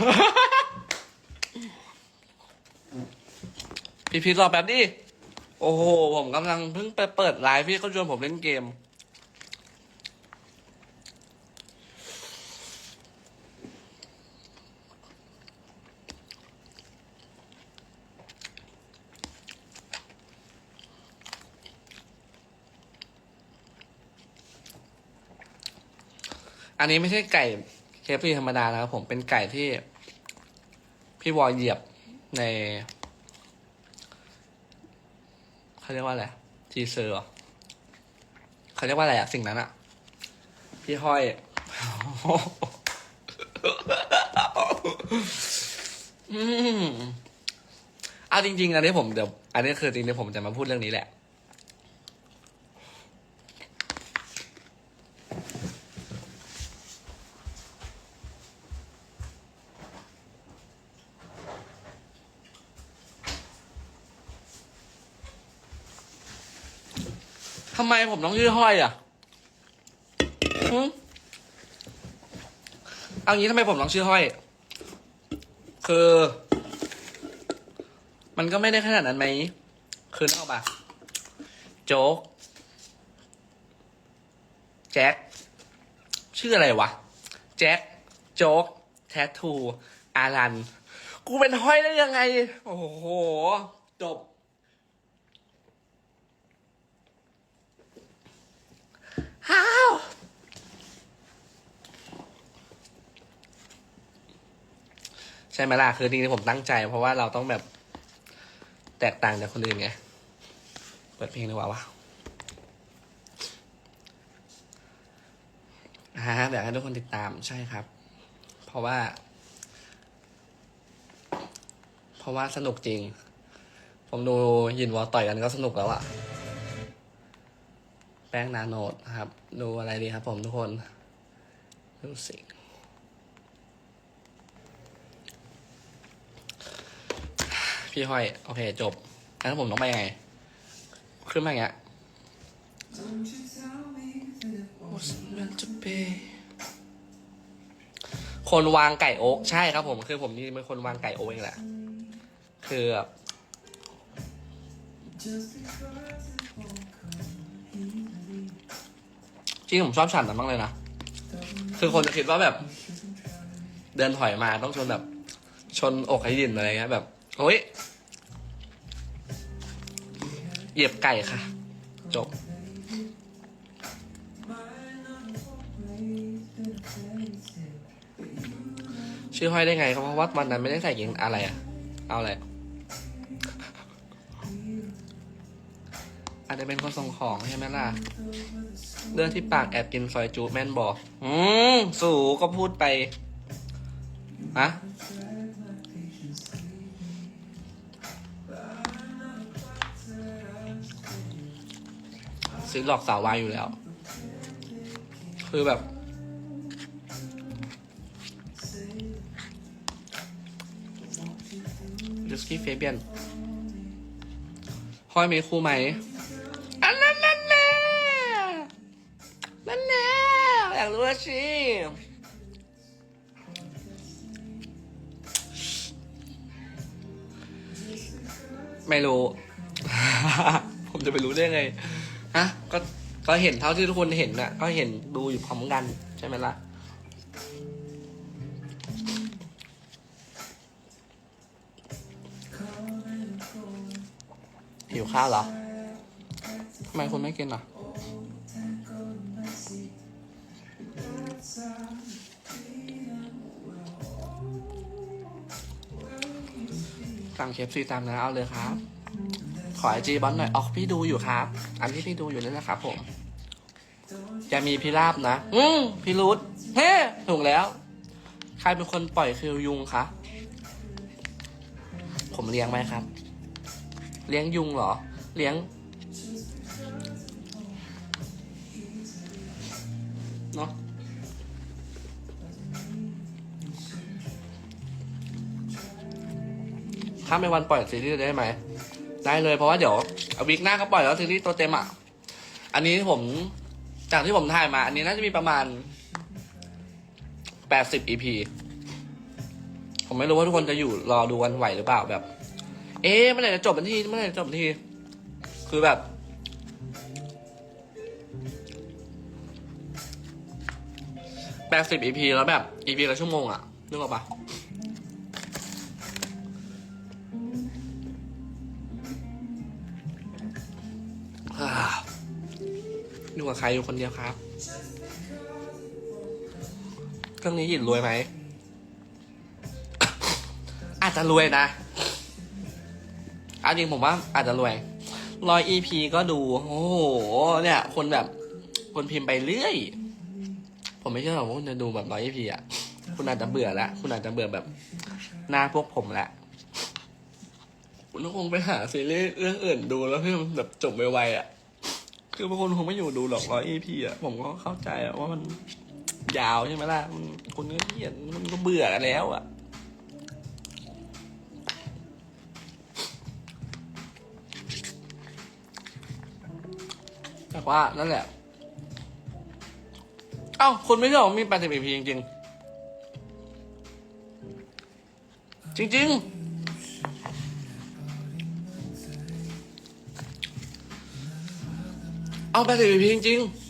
พี่พีทรอแป๊บดิ โอ้โห ผมกำลังเพิ่งไปเปิดไลฟ์พี่เขาชวนผมเล่นเกม อันนี้ไม่ใช่ไก่เคฟซีธรรมดานะครับผมเป็นไก่ที่ พี่วอลเหยียบในเขาเรียกว่าอะไรทีเซอร์เหรอเขาเรียกว่าอะไรอะสิ่งนั้นอะพี่ห้อยอืมเอาจริงๆอันนี้ผมเดี๋ยวอันนี้คือจริงๆผมจะมาพูดเรื่องนี้แหละ ผมต้องชื่อห้อยอะหึเอางี้ทำไมผมต้องชื่อห้อย คือ มันก็ไม่ได้ขนาดนั้นไหม คือนึกออกปะโจ๊ก แจ็ค ชื่ออะไรวะ แจ็ค โจ๊ก แทททู อารัน กูเป็นห้อยได้ยังไง โอ้โห จบ ฮ้าวใช่ไหมล่ะคือจริงๆผมตั้งใจ เพราะว่าเราต้องแบบแตกต่างจากคนอื่นไง เปิดเพลงดีกว่าวะฮะอยากให้ทุกคนติดตามใช่ครับ เพราะว่า เพราะว่าสนุกจริง ผมดูยินวอต่อยกันก็สนุกแล้วอะแป้งนาโนดนะครับ ดูอะไรดีครับผมทุกคน ดูสิ พี่ห้อย โอเค จบแล้วผมต้องไปยังไง ขึ้นมาอย่างเงี้ย Was meant to be คนวางไก่โอ๊กใช่ครับผม คือผมนี่เป็นคนวางไก่โอ๊กเองแหละ คือแบบจริงผมชอบฉากนั้นมากเลยนะ คือคนจะคิดว่าแบบ เดินถอยมาต้องชนแบบ ชนอกให้ดินอะไรเงี้ยแบบโอ้ย เหยียบไก่ค่ะ จบ ชื่อห้อยได้ไงก็เพราะว่าวันนั้นไม่ได้ใส่เกงอะไรอะเอาอะไรอาจจะเป็นคนส่งของใช่ไหมล่ะเรื่องที่ปากแอบกินซอยจูแม่นบอก อืมสูก็พูดไปฮะ ซื้อหลอกสาววายอยู่แล้ว คือแบบ ดิสกี้เฟเบียนห้อยมีคู่ไหม อันนั้นนั่นแน่นั่นแน่อยากรู้ว่าสิไม่รู้ ผมจะไปรู้ได้ไง ฮะก็ก็เห็นเท่าที่ทุกคนเห็นน่ะ ก็เห็นดูอยู่พร้อมกัน ใช่ไหมล่ะหิวข้าวเหรอทำไมคุณไม่กินอะสั่งเคฟซีตามนะเอาเลยครับ ขอไอจีบอลหน่อยออกพี่ดูอยู่ครับ อันที่พี่ดูอยู่นั่นนะครับผมจะมีพิราบนะ อืมพี่รุดเฮ้ถูกแล้ว ใครเป็นคนปล่อยคิวยุงคะ ผมเลี้ยงไหมครับ เลี้ยงยุงเหรอ เลี้ยงเนาะถ้าไม่วันปล่อยซีรีส์ได้ไหม ได้เลยเพราะว่าเดี๋ยววีคหน้าก็ปล่อยแล้วซีรีส์ตัวเต็มอะ อันนี้ผมจากที่ผมถ่ายมา อันนี้น่าจะมีประมาณแปดสิบ EP ผมไม่รู้ว่าทุกคนจะอยู่รอดูวันไหวหรือเปล่าแบบ เอ๊ะเมื่อไหร่จะจบบันทีเมื่อไหร่จะจบบันที คือแบบ แปดสิบ EP แล้วแบบ EP ละชั่วโมงอะนึกออกปะ อยู่กับใครอยู่คนเดียวครับเครื่องนี้หยินรวยไหม อาจจะรวยนะอาจริงผมว่าอาจจะรวยร้อย EP ก็ดู โอ้โห เนี่ย คนแบบ คนพิมพ์ไปเรื่อย ผมไม่เชื่อหรอกว่าคุณจะดูแบบร้อย EP อะ คุณอาจจะเบื่อล้วคุณอาจจะเบื่อแบบ หน้าพวกผมล้วคุณก็คงไปหาซีรีส์เรื่องอื่นดูแล้วให้มันแบบจบไวๆอะ คือบางคนคงไม่อยู่ดูหรอกร้อย EP อะผมก็เข้าใจอะว่ามันยาวใช่ไหมล่ะมันคุณก็เขียนมันก็เบื่อกันแล้วอะแต่ว่านั่นแหละ เอ้าคุณไม่เชื่อว่ามีแปดสิบ EP จริงๆจริง เอาไปสิพี่จริง ๆ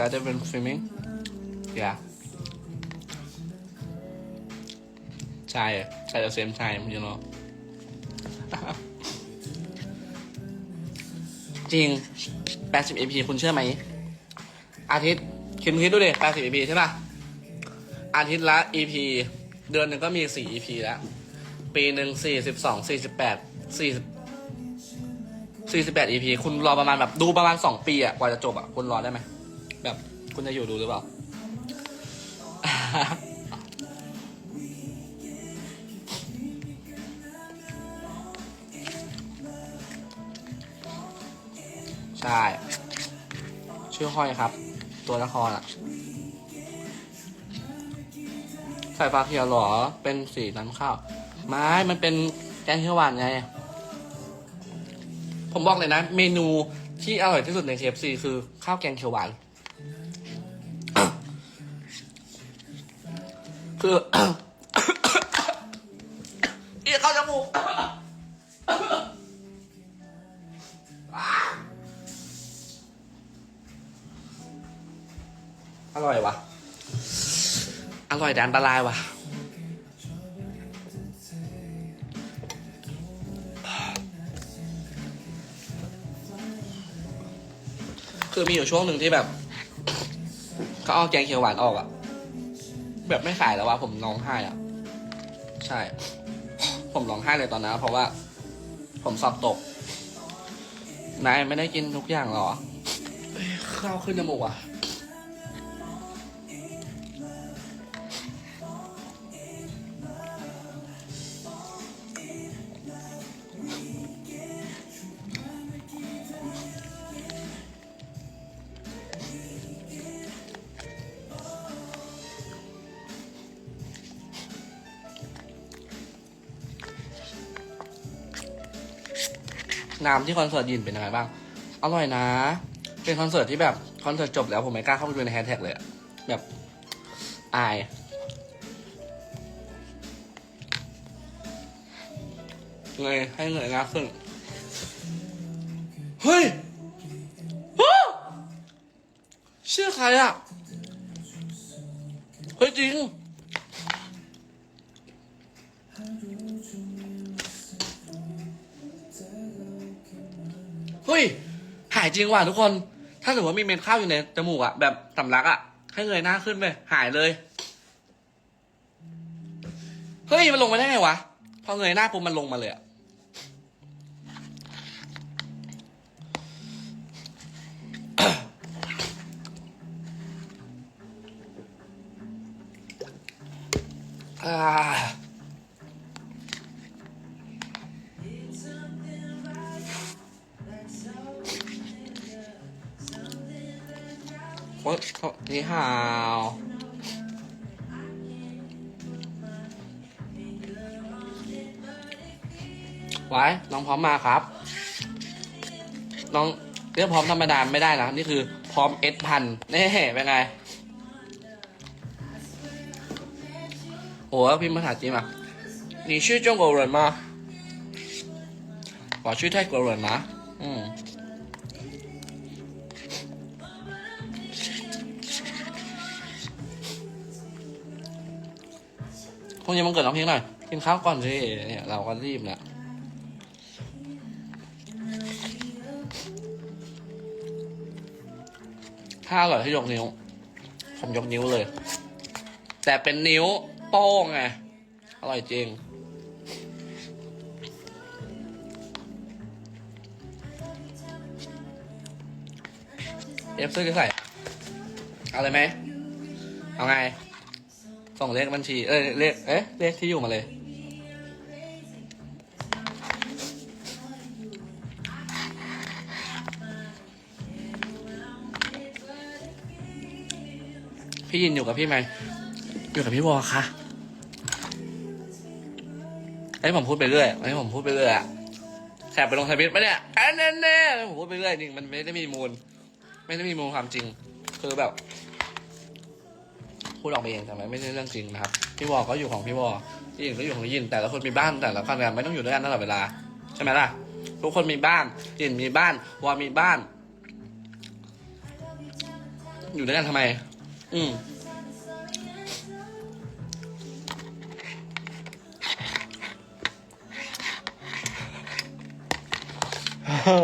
feel sad when filming yeah ใช่ใช่ the same time you know จริง 80 EP คุณเชื่อไหม อาทิตย์คิดคิดดูดิ80 EP ใช่ป่ะ อาทิตย์ละ EP เดือนหนึ่งก็มี 4 EP แล้ว ปีหนึ่ง42 48 40 48 EP คุณรอประมาณแบบดูประมาณ 2 ปีอะกว่าจะจบอะคุณรอได้ไหม แบบคุณจะอยู่ดูหรือเปล่า ใช่ ชื่อห้อยครับ ตัวละครอะใส่ปลาเขียวหรอ เป็นสีน้ำข้าว ไม้ มันเป็นแกงเขียวหวานไง ผมบอกเลยนะ เมนูที่อร่อยที่สุดใน KFC คือข้าวแกงเขียวหวาน คือเอีเข้าจมูกอร่อยวะอร่อยแต่อันตรายวะคือมีอยู่ช่วงหนึ่งที่แบบเขาเอาแกงเขียวหวานออกอะ แบบไม่ขายแล้ววะผมร้องไห้อะใช่ ผมร้องไห้เลยตอนนั้นเพราะว่า ผมสอบตก นายไม่ได้กินทุกอย่างหรอข้าวขึ้นจมูกอะ น้ำที่คอนเสิร์ตยินเป็นยังไงบ้าง อร่อยนะ เป็นคอนเสิร์ตที่แบบคอนเสิร์ตจบแล้วผมไม่กล้าเข้าไปดูในแฮชแท็กเลยอะแบบอาย เงยให้เงยหน้าขึ้น เฮ้ยอ้ชื่อใครอะเฮ้ยจริง เฮ้ย หายจริงว่ะทุกคน ถ้าสมมติว่ามีเม็ดข้าวอยู่ในจมูกอะแบบสำลักอะให้เงยหน้าขึ้นไปหายเลย เฮ้ย มันลงมาได้ไงวะ พอเงยหน้าปุ๊บมันลงมาเลยอะอ่า นี่ฮาวไว้น้องพร้อมมาครับ น้องเรียกพร้อมธรรมดาไม่ได้นะ นี่คือพร้อมเอสพันนี่เป็นไง โอ้โหพิมพ์ภาษาจีนอ่ะ你是中国人吗我是泰国人นะอืม พรุ่งนี้มันเกิดน้องเพียงหน่อยกินข้าวก่อนสิเนี่ยเราก็รีบนะถ้าอร่อยให้ยกนิ้ว ผมยกนิ้วเลย แต่เป็นนิ้วโป้งไงอร่อยจริงเอฟซื้อจะใส่ เอาเลยไหม เอาไง ส่งเลขบัญชี เอ้ยเลขเอ๊ะเลขที่อยู่มาเลย พี่ยินอยู่กับพี่ไหม อยู่กับพี่วอค่ะไอ้ยผมพูดไปเรื่อยไอ้ยผมพูดไปเรื่อยอะแคบไปลงทวิตปะเนี่ยแอนแน่แน่ผมพูดไปเรื่อยจริงมันไม่ได้มีมูล ไม่ได้มีมูลความจริง คือแบบ พูดออกไปเองแต่ไม่ใช่เรื่องจริงนะครับพี่วอก็อยู่ของพี่วอพี่ยินก็อยู่ของยิน แต่ละคนมีบ้านแต่ละคนเนี่ยไม่ต้องอยู่ด้วยกันตลอดเวลาใช่ไหมล่ะทุกคนมีบ้านยินมีบ้านวอมีบ้าน อยู่ด้วยกันทำไม อืมอิ่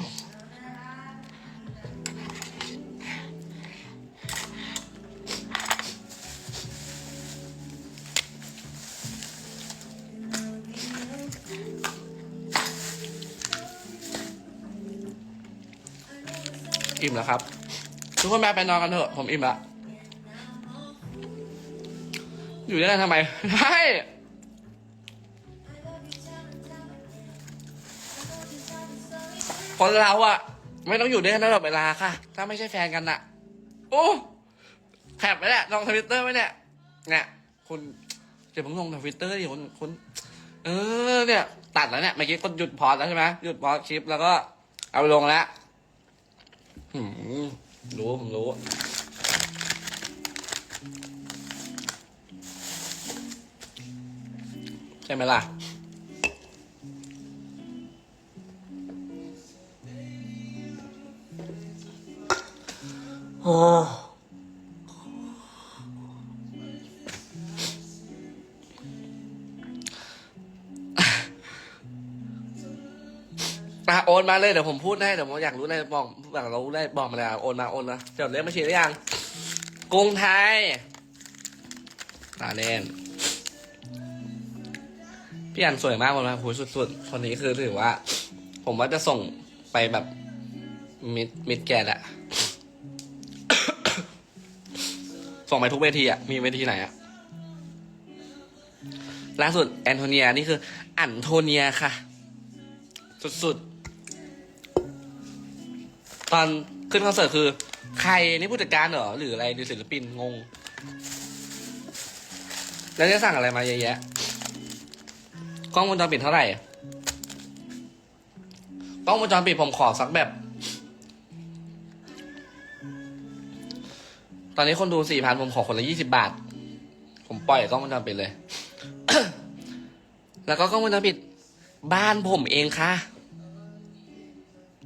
ม ทุกคนมาไปนอนกันเถอะ ผมอิ่มละอยู่ได้ทำไมใช่คนเราอะไม่ต้องอยู่ด้วยกันตลอดเวลาค่ะ ถ้าไม่ใช่แฟนกันอะโอ้แคปไปเนี่ยลงทวิตเตอร์ไว้เนี่ยเนี่ยคุณเดี๋ยวผมลงทวิตเตอร์ดิคุณคุณเออเนี่ย ตัดแล้วเนี่ยเมื่อกี้กดหยุดพอแล้วใช่ไหมหยุดพอคลิปแล้วก็เอาลงแล้ว รู้ผมรู้ ใช่ไหมล่ะโอ้ โอนมาเลยเดี๋ยวผมพูดให้เดี๋ยวผมอยากรู้อะไรบอกอยากรู้ได้บอกมาเลยอะโอนมาโอนมาจดเลขบัญชีได้ยังกรุงไทยตาเล่นพี่อันสวยมากเลยนะหูสุดๆคนนี้คือถือว่า ผมว่าจะส่งไปแบบมิดมิดแกนอะส่งไปทุกเวทีอะมีเวทีไหนอะล่าสุดแอนโทเนียนี่คือ อันโทเนียค่ะ สุดๆ ตอนขึ้นคอนเสิร์ตคือ ใครนี่ผู้จัดการเหรอ หรืออะไรหรือศิลปินงง แล้วจะสั่งอะไรมาเยอะแยะ กล้องวงจรปิดเท่าไหร่ กล้องวงจรปิดผมขอสักแบบ ตอนนี้คนดูสี่พันผมขอคนละยี่สิบาท ผมปล่อยกล้องวงจรปิดเลย แล้วก็กล้องวงจรปิด บ้านผมเองค่ะ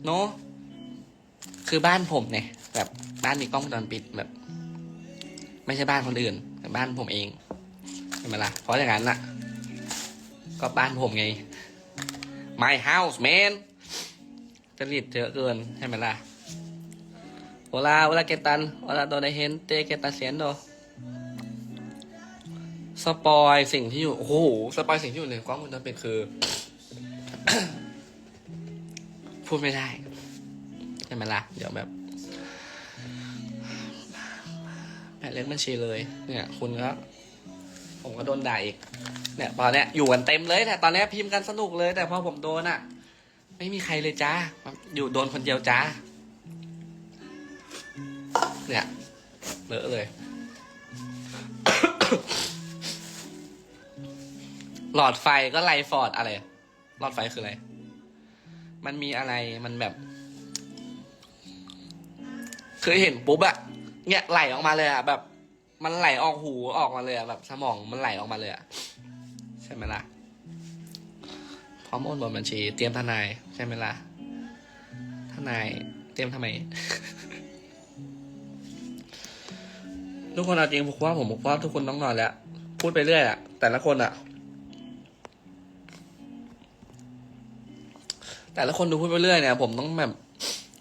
เนอะ คือบ้านผมเนี่ย แบบบ้านมีกล้องวงจรปิดแบบ ไม่ใช่บ้านคนอื่นแต่บ้านผมเองใช่ไหมล่ะเพราะอย่างนั้นน่ะ ก็บ้านผมไง my house man จริตเยอะเกินใช่ไหมล่ะ Hola hola qué tal hola toda gente qué está haciendo สปอยสิ่งที่อยู่ โอ้โห สปอยสิ่งที่อยู่ในกล้องวงจรปิดคือ พูดไม่ได้ ใช่ไหมล่ะ เดี๋ยวแบบแปะเล็กบัญชีเลย เนี่ย คุณก็ผมก็โดนด่าอีก เนี่ยตอนเนี้ยอยู่กันเต็มเลยแต่ตอนเนี้ยพิมพ์กันสนุกเลย แต่พอผมโดนอะ ไม่มีใครเลยจ้าอยู่โดนคนเดียวจ้าเนี่ยเลอะเลย หลอดไฟก็ไลฟอร์ดอะไร หลอดไฟคืออะไร มันมีอะไรมันแบบ เคยเห็นปุ๊บอะเนี่ยไหลออกมาเลยอะแบบ มันไหลออกหูออกมาเลยอะแบบ สมองมันไหลออกมาเลยอะใช่ไหมล่ะพร้อมโอนบนบัญชี เตรียมทนาย ใช่ไหมล่ะทนาย เตรียมทำไมทุกคนเอาจริงผมว่าผมบอกว่าทุกคนต้องนอนแล้ว พูดไปเรื่อยอะแต่ละคนอะแต่ละคนดูพูดไปเรื่อยเนี่ย ผมต้องแบบ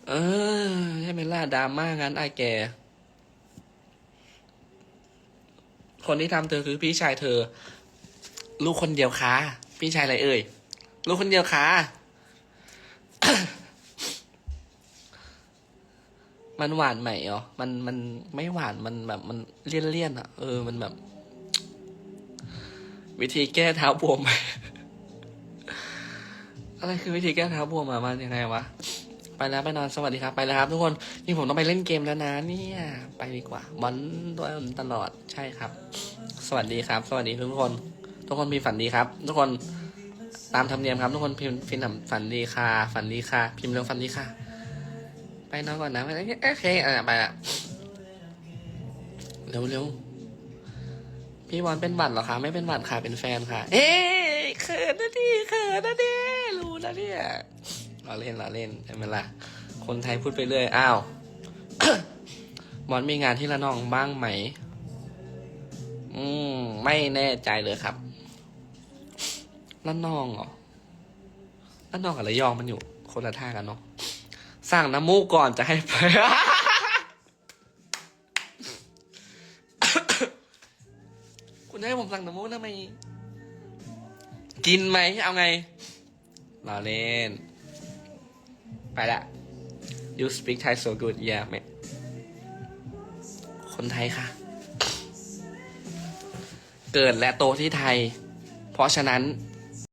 เออใช่ไหมล่ะดราม่างานไอายแก คนที่ทำเธอคือพี่ชายเธอ ลูกคนเดียวค่ะพี่ชายอะไรเอ่ย ลูกคนเดียวค่ะมันหวานไหมเหรอมันมันไม่หวานมันแบบมันเลี่ยนเลี่ยนๆอะ เออมันแบบ วิธีแก้เท้าบวมอะไรคือวิธีแก้เท้าบวมอะมันยังไงวะ ไปแล้วไปนอนสวัสดีครับไปแล้วครับทุกคนนี่ผมต้องไปเล่นเกมแล้วนะเนี่ยไปดีกว่าบอลด้วยตลอดใช่ครับ สวัสดีครับ สวัสดีทุกคน ทุกคนพิมพ์ฝันดีครับ ทุกคนตามธรรมเนียมครับ ทุกคนพิมพ์พิมพ์ฝันดีค่ะฝันดีค่ะ พิมพ์เรื่องฝันดีค่ะ ไปนอนก่อนนะโอเคอะไปละเร็วเร็วพี่บอลเป็นหวัดเหรอคะไม่เป็นหวัดค่ะเป็นแฟนค่ะ เอ้เขินนะดิเขินนะดิรู้นะเนี่ย เราเล่นเราเล่นใช่ไหมล่ะ คนไทยพูดไปเรื่อย อ้าวบอลมีงานที่ละนองบ้างไหม อืม ไม่แน่ใจเลยครับละนองเหรอละนองกับระยองมันอยู่ คนละท่ากันเนาะสั่งน้ำมูกก่อนจะให้ไปคุณให้ผมสั่งน้ำมูกทำไม กินไหม เอาไงรอเล่น ไปละ you speak Thai so good yeah ไม่คนไทยค่ะ เกิดและโตที่ไทย เพราะฉะนั้น